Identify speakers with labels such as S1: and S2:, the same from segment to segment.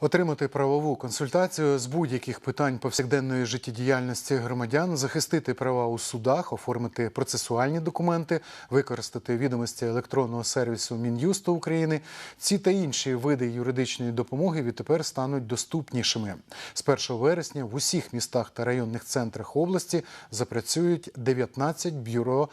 S1: Отримати правову консультацію з будь-яких питань повсякденної життєдіяльності громадян, захистити права у судах, оформити процесуальні документи, використати відомості електронного сервісу Мін'юсту України. Ці та інші види юридичної допомоги відтепер стануть доступнішими. З 1 вересня в усіх містах та районних центрах області запрацюють 19 бюро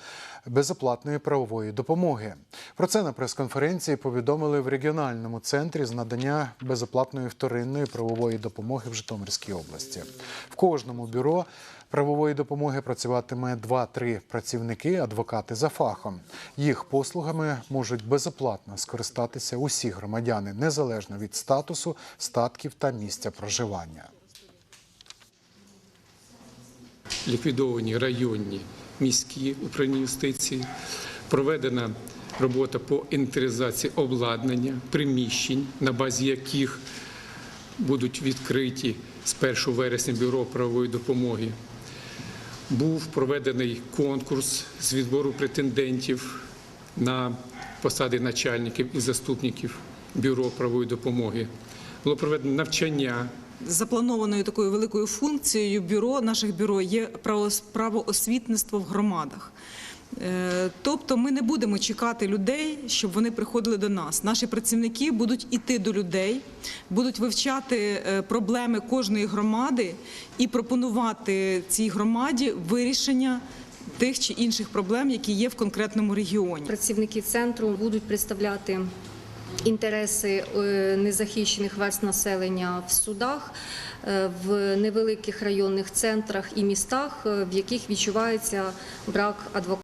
S1: безоплатної правової допомоги. Про це на прес-конференції повідомили в регіональному центрі з надання безоплатної вторинної правової допомоги в Житомирській області. В кожному бюро правової допомоги працюватиме 2-3 працівники, адвокати за фахом. Їх послугами можуть безоплатно скористатися усі громадяни, незалежно від статусу, статків та місця проживання.
S2: ліквідовані районні міські управління юстиції, проведена робота по інвентаризації обладнання, приміщень, на базі яких будуть відкриті з 1 вересня бюро правової допомоги. Був проведений конкурс з відбору претендентів на посади начальників і заступників бюро правової допомоги. Було проведено навчання
S3: запланованою такою великою функцією бюро наших бюро є право- правоосвітництво в громадах. Е, Тобто ми не будемо чекати людей, щоб вони приходили до нас. Наші працівники будуть іти до людей, будуть вивчати е, проблеми кожної громади і пропонувати цій громаді вирішення тих чи інших проблем, які є в конкретному регіоні.
S4: Працівники центру будуть представляти інтереси е, незахищених верст населення в судах, в невеликих районних центрах і містах, в яких відчувається брак адвокатів.